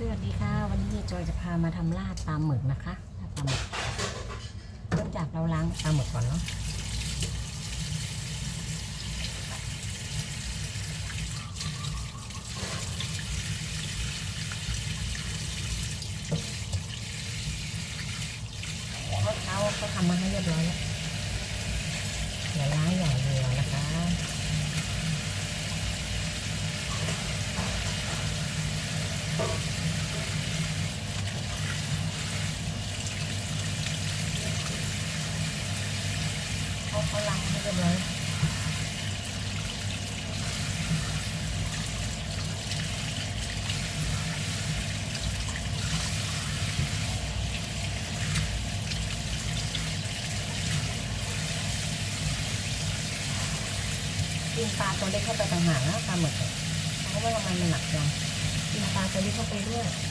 สวัสดีค่ะ วันนี้จอยจะพามาทำลาดปลาหมึกนะคะลาดปลาหมึกเริ่มจากเราล้างปลาหมึกก่อนเนาะเมื่อเช้าทำมาให้เรียบร้อยแล้วเดี๋ยวล้างอย่างเดียวนะคะ เขาเขาล้างให้เรียบร้อยกินปลาตัวเล็กเข้าไปต่างหากนะปลาหมึกเขาก็ว่าทำไมมันหนักจังกินปลาตัวเล็กเข้าไปด้วย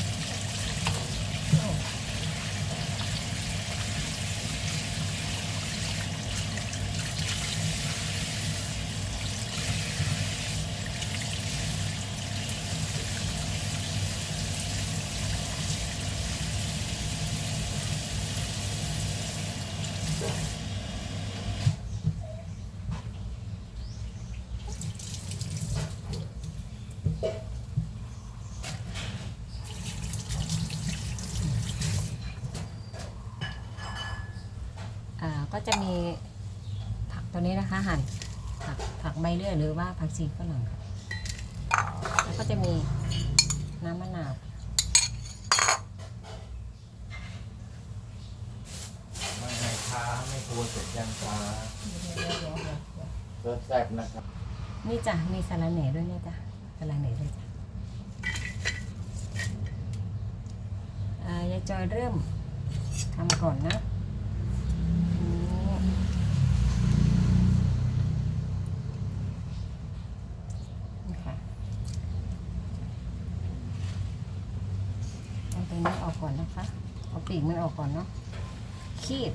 ก็จะมีผักตัวนี้นะคะหั่นผักผักใบเลื่อยหรือว่าผักชีฝรั่งค่ะแล้วก็จะมีน้ำมะนาวไม่ให้ค้าไม่กลัวเสร็จยังฟ้าเกิดแซ่บนะครับนี่จ้ะมีสาระแหน่ด้วยเนี่ยจ้ะสาระแหน่ด้วยจ้ะอ่ายายจอยเริ่มทำก่อนนะนี่นี่ค่ะเอาตันี้ออกก่อนนะคะ เอาปีกมันออกก่อนเนาะ คีบ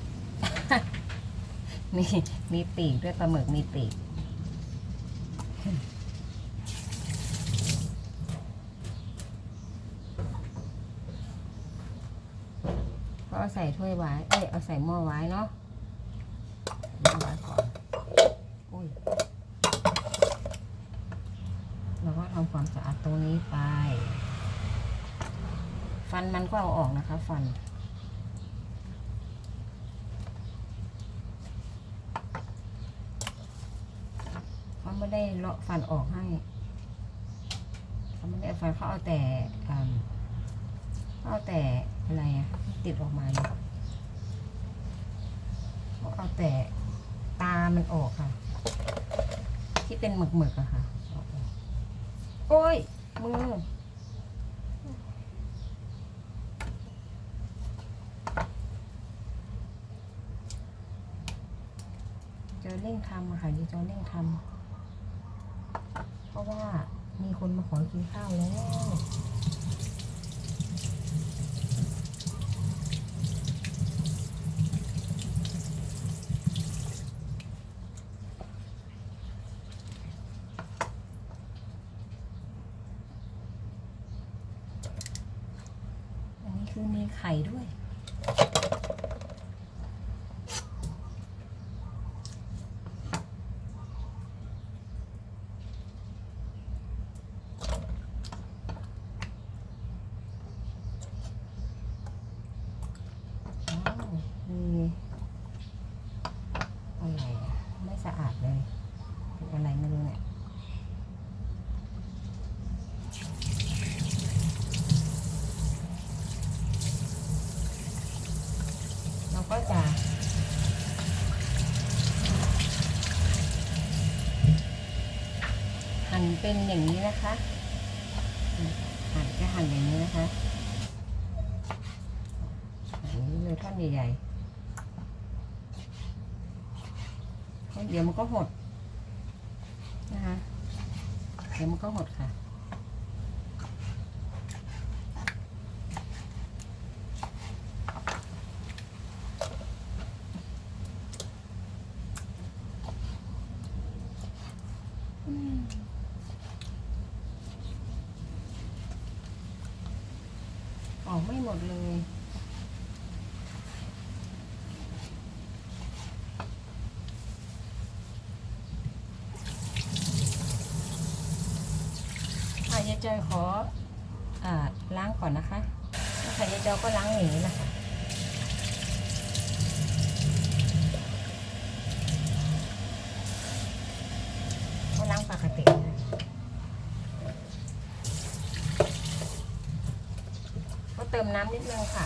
มีมีปีกด้วยปลาหมึกมีปีก ก็เอาใส่ถ้วยไว้ เอ้ย เอาใส่หม้อไว้เนาะหม้อไว้ก่อน อุ้ยแล้วก็ทำความสะอาดตรงนี้ไป ฟันมันก็เอาออกนะคะ ฟัน เขาไม่ได้เลาะฟันออกให้ เขาไม่ได้ฟันเขาเอาแต่เขาเอาแต่อะไรอะติดออกมาเนี่ยเขาเอาแต่ตามันออกค่ะ ที่เป็นหมึกหมึกๆอะค่ะ โอ้ยมือ เร่งทำอะค่ะดีจะเร่งทำเพราะว่ามีคนมาขอกินข้าวแล้วอันนี้คือมีไข่ด้วย ว้าวมีอะไรอะไม่สะอาดเลย เป็นอะไรไม่รู้เนี่ย เรา ก็จะหั่นเป็นอย่างนี้นะคะหั่นจะหั่นอย่างนี้นะคะอันนี้เลยท่อนใหญ่ๆเพราะเดี๋ยวมันก็หดนะคะเดี๋ยวมันก็หดค่ะ อืม ออกไม่ หมดเลย ค่ะยายจอยขออ่าล้างก่อนนะคะค่ะยายจอยก็ล้างอย่างนี้นะคะก็ล้างปกตินะก็ เติมน้ำนิดนึงค่ะ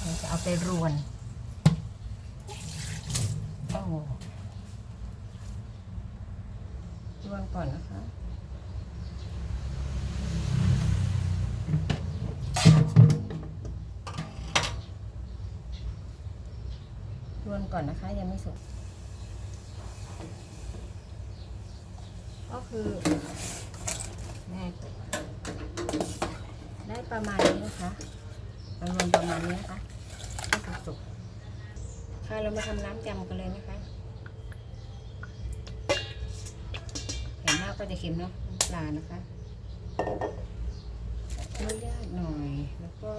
เราจะเอาไปรวนโอ้รวนก่อนนะคะรวนก่อนนะคะ ยังไม่สุก ก็คือแม่ได้ประมาณนี้นะคะ เรารวนประมาณนี้นะคะให้สุกๆค่ะเรามาทำน้ำยำกันเลยนะคะเห็นมากก็จะเค็มเนาะปลานะคะอนุญาตหน่อยแล้วก็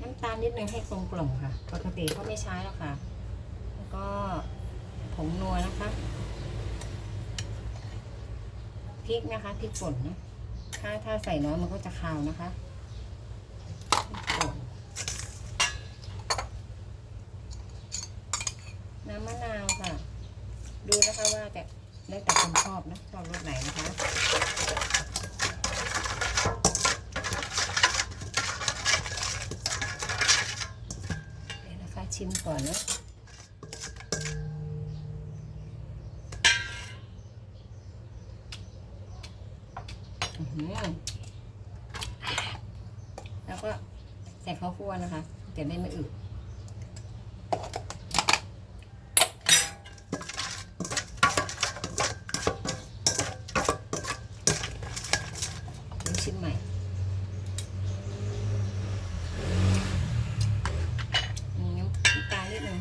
น้ำตาลนิดนึงให้กลมกล่อมค่ะปกติก็ไม่ใช้แล้วค่ะ แล้วก็ผงนัวนะคะพริกนะคะพริกป่นนะ ถ้าถ้าใส่น้อยมันก็จะคาวนะคะน้ำมะนาวค่ะ ดูนะคะว่าแต่แล้แต่คนชอบนะชอบรสไหนนะคะ นะคะ ชิมก่อนนะอื้อหือแล้วก็ใส่ข้าวคั่วนะคะ จะได้ไม่อึดชิมใหม่น้ำตาลนิดนึง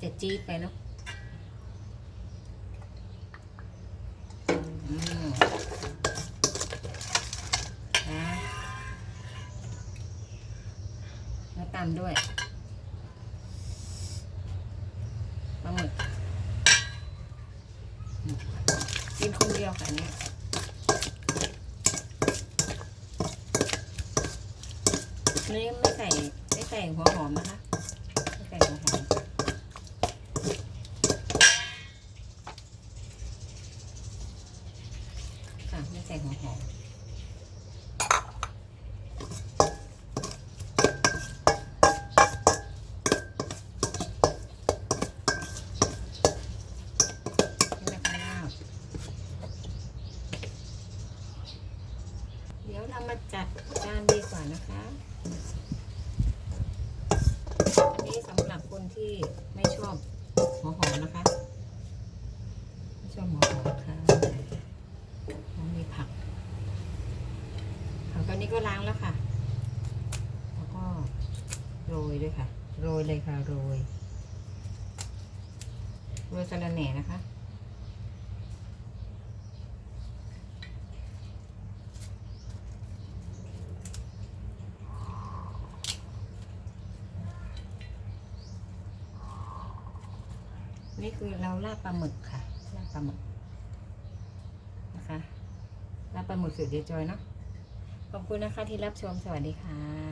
จะจี๊ดไปเนาะอืมนะ แล้วตามด้วยปลาหมึกกินคนเดียวค่ะอันเนี่ยนี่ไม่ใส่ไม่ใส่หัวหอมนะคะไม่ใส่หัวหอมค่ะไม่ใส่หัวหอมนี่นะคะลาบเดี๋ยวเรามาจัดจานดีกว่านะคะ อันนี้สำหรับคนที่ไม่ชอบหัวหอมนะคะ ไม่ชอบหัวหอมค่ะแล้วมีผักผักตอนนี้ก็ล้างแล้วค่ะ แล้วก็โรยด้วยค่ะ โรยเลยค่ะโรยโรยสะระแหน่นะคะ นี้คือเราลาบปลาหมึกค่ะลาบปลาหมึกนะคะลาบปลาหมึกสุดเดียวจอยเนาะขอบคุณนะคะที่รับชมสวัสดีค่ะ